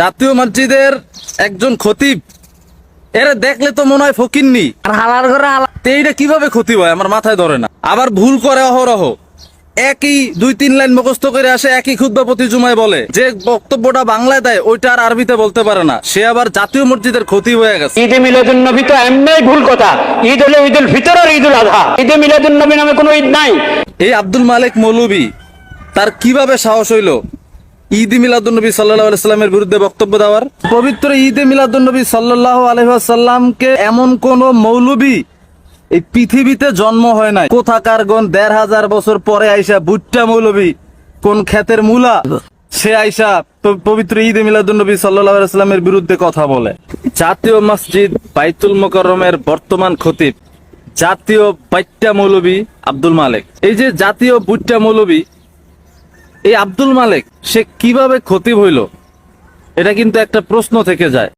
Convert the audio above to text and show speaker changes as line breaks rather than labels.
জাতীয় মসজিদের একজন খতিব। এরা দেখলে তো মনে হয় ফকিননি।
আর হালার ঘরে হালা
এইটা কীভাবে ক্ষতি হয়? আমার মাথায় ধরে না। আবার ভুল করে অহরহ। একই দুই তিন লাইন মুখস্থ করে আসে একই ক্ষুদ্র প্রতি জুমায় বলে। যে বক্তব্যটা বাংলায় দেয় ওইটা আর আরবিতে বলতে পারে না। সে আবার জাতীয় মসজিদের ক্ষতি হয়ে গেছে।
ঈদে মিলাদুন নবী তো এমনি ভুল কথা। ঈদ হলো ঈদুল ফিতর আর ঈদুল আজহা ঈদে মিলাদুন নবী নামে কোনো ঈদ নাই।
এই আব্দুল মালিক মৌলবী তার কীভাবে সাহস হইল? ঈদ মিলাদুন্নবী সাল্লাহ আলাইস্লামের বিরুদ্ধে বক্তব্য দেওয়ার। পবিত্র ঈদে মিলাদুন্নবী সাল্লাহ আলহাসাল্লামকে এমন কোন মৌলবী এই পৃথিবীতে জন্ম হয় নাই। কোথাকার গণ দেড় হাজার বছর পরে আইসা বুট্টা মৌলবী, কোন ক্ষেতের মূলা, সে আইসা পবিত্র ঈদে মিলাদুন্নবী সাল্লাহ আলাইস্লামের বিরুদ্ধে কথা বলে। জাতীয় মসজিদ বাইতুল মোকাররমের বর্তমান খতিব, জাতীয় বাইট্টা মৌলবী আব্দুল মালিক। এই যে জাতীয় বুট্টা মৌলবী এই আব্দুল মালিক সে কীভাবে ক্ষতি হইল? এটা কিন্তু একটা প্রশ্ন থেকে যায়।